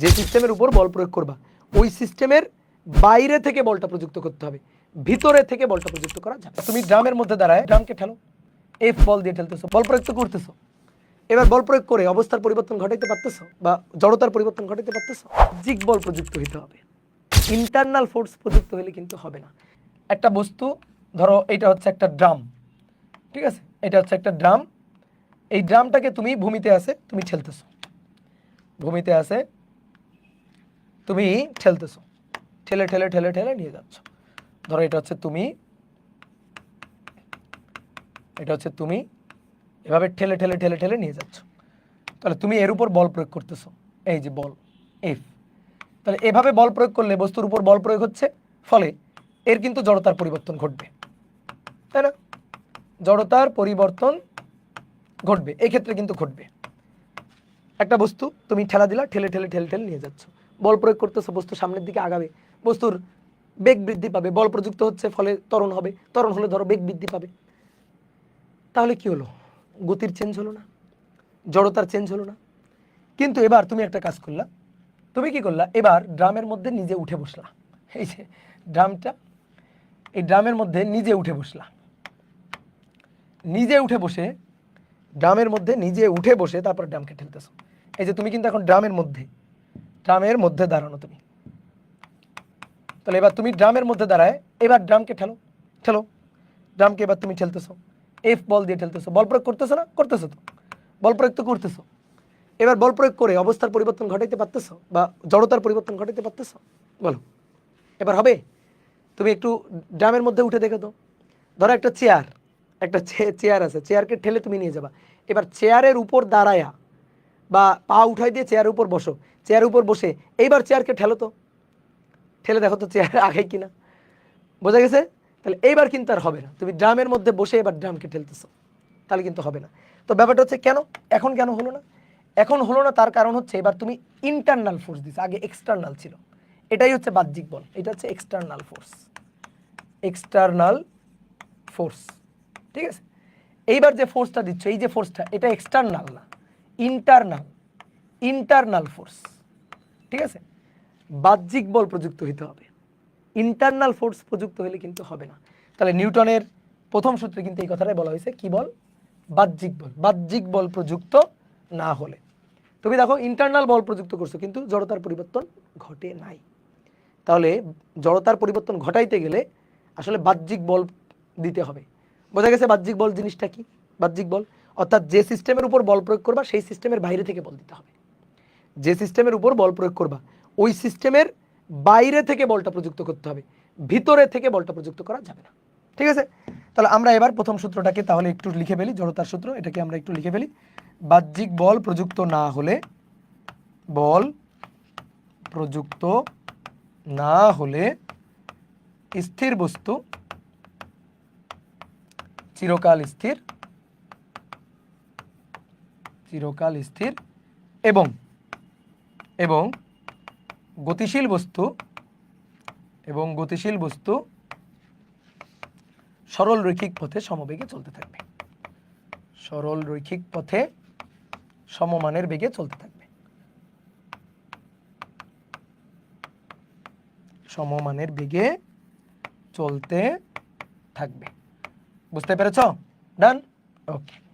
যে সিস্টেমের উপর বল প্রয়োগ করবা, ওই সিস্টেমের বাইরে থেকে বলটা প্রযুক্ত করতে হবে। ভিতরে থেকে বলটা প্রযুক্ত করা যাবে তুমি ড্রামের মধ্যে দাঁড়ায় ড্রামকে ঠেলো এফ বল দিয়ে ঠেলতেছো, বল প্রয়োগ তো করতেছো। এবার বল প্রয়োগ করে অবস্থার পরিবর্তন ঘটাইতে পারতেছো বা জড়তার পরিবর্তন ঘটাইতে পারতেছো জিগ বল প্রযুক্ত হইতে হবে। ইন্টারনাল ফোর্স প্রযুক্ত হলে কিন্তু হবে না। একটা বস্তু, ধরো এটা হচ্ছে একটা ড্রাম, ঠিক আছে? এটা হচ্ছে একটা ড্রাম। এই ড্রামটাকে তুমি ভূমিতে আছে, তুমি ঠেলতেছো। ভূমিতে আছে তুমি ঠেলতেছো। ঠেলে ঠেলে ঠেলে ঠেলে নিয়ে যাচ্ছ। ধরো এটা হচ্ছে তুমি। এটা হচ্ছে তুমি। এভাবে ঠেলে ঠেলে ঠেলে ঠেলে নিয়ে যাচ্ছ। তাহলে তুমি এর উপর বল প্রয়োগ করতেছো। এই যে বল এফ তাহলে এভাবে বল প্রয়োগ করলে বস্তুর উপর বল প্রয়োগ হচ্ছে। ফলে এর কিন্তু জড়তার পরিবর্তন ঘটবে। তাই না? জড়তার পরিবর্তন ঘটবে। এক্ষেত্রে কিন্তু ঘটবে। একটা বস্তু তুমি ঠেলা দিলা, ঠেলে ঠেলে ঠেলে ঠেলে নিয়ে যাচ্ছ। বল প্রয়োগ করতেছো, বস্তু সামনের দিকে আগাবে। বস্তুর বেগ বৃদ্ধি পাবে। বল প্রযুক্ত হচ্ছে, ফলে ত্বরণ হবে। ত্বরণ হলে ধরো বেগ বৃদ্ধি পাবে। তাহলে কি হলো? গতির চেঞ্জ হলো না। জড়তার চেঞ্জ হলো না। কিন্তু এবার তুমি একটা কাজ করলা। তুমি কি করলা? এবার ড্রামের মধ্যে নিজে উঠে বসলা। এই যে ড্রামটা, এই ড্রামের মধ্যে নিজে উঠে বসলা। নিজে উঠে বসে, ড্রামের মধ্যে নিজে উঠে বসে তারপর ড্রামকে ঠেলতেছো। এই যে তুমি কিন্তু এখন ড্রামের মধ্যে। ড্রামের মধ্যে দাঁড়ানো তুমি। তাহলে এবার তুমি ড্রামের মধ্যে দাঁড়ায়, এবার ড্রামকে ঠেলো ঠেলো। ড্রামকে এবার তুমি ঠেলতেছো। এফ বল দিয়ে ঠেলতেছো। বল প্রয়োগ করতেছো না? করতেছো তো। বল প্রয়োগ তো করতেছো। এবার বল প্রয়োগ করে অবস্থার পরিবর্তন ঘটাইতে পারতেছো? বা জড়তার পরিবর্তন ঘটাইতে পারতেছো? বলো। এবার হবে, তুমি একটু ড্রামের মধ্যে উঠে দেখো তো ধরো একটা চেয়ার একটা চেয়ার আছে। চেয়ারকে ঠেলে তুমি নিয়ে যাবা। এবার চেয়ারের উপর দাঁড়ায়া বা পা উঠাই দিয়ে চেয়ারের উপর বসো। চেয়ারের উপর বসে, এইবার চেয়ারকে ঠেলো তো। ঠেলে দেখো তো চেয়ার আগে কিনা। বোঝা গেছে? তাহলে এইবার কিন্তু আর হবে না। তুমি ড্রামের মধ্যে বসে এবার ড্রামকে ঠেলতেছো। তাহলে কিন্তু হবে না। তো ব্যাপারটা হচ্ছে কেন? এখন কেন হলো না? এখন হলো না তার কারণ হচ্ছে এবার তুমি ইন্টারনাল ফোর্স দিছো। আগে এক্সটার্নাল ছিল। এটাই হচ্ছে বাহ্যিক বল। এটা হচ্ছে এক্সটার্নাল ফোর্স এক্সটার্নাল ফোর্স ঠিক আছে? এইবার যে ফোর্সটা দিচ্ছ, এই যে ফোর্সটা এটা এক্সটার্নাল না। ইন্টারনাল ইন্টারনাল ফোর্স ঠিক আছে? বাহ্যিক বল প্রযুক্ত হইতে হবে। ইন্টারনাল ফোর্স প্রযুক্ত হলে কিন্তু হবে না। তাহলে নিউটনের প্রথম সূত্রে কিন্তু এই কথাটাই বলা হয়েছে, কি বল? বাহ্যিক বল। বাহ্যিক বল প্রযুক্ত না হলে। তুমি দেখো ইন্টারনাল বল প্রযুক্ত করছ, কিন্তু জড়তার পরিবর্তন ঘটে নাই। তাহলে জড়তার পরিবর্তন ঘটাইতে গেলে আসলে বাহ্যিক বল দিতে হবে। বোঝা গেছে বাহ্যিক বল জিনিসটা কি? বাহ্যিক বল। অর্থাৎ যে সিস্টেমের উপর বল প্রয়োগ করবা, সেই সিস্টেমের বাইরে থেকে বল দিতে হবে। যে সিস্টেমের উপর বল প্রয়োগ করবা, ওই সিস্টেমের বাইরে থেকে বলটা প্রযুক্ত করতে হবে। ভিতরে থেকে বলটা প্রযুক্ত করা যাবে না। ঠিক আছে? তাহলে আমরা এবার প্রথম সূত্রটাকে তাহলে একটু লিখে ফেলি, জড়তার সূত্র, এটাকে আমরা একটু লিখে ফেলি। বাহ্যিক বল প্রযুক্ত না হলে, বল প্রযুক্ত না হলে স্থির বস্তু, চিরকাল স্থির চিরকাল স্থির এবং এবং গতিশীল বস্তু এবং গতিশীল বস্তু সরল রৈখিক পথে সমবেগে চলতে থাকবে। সরল রৈখিক পথে সমমানের বেগে চলতে থাকবে। সমমানের বেগে চলতে থাকবে। বুঝতে পেরেছ? ডান ওকে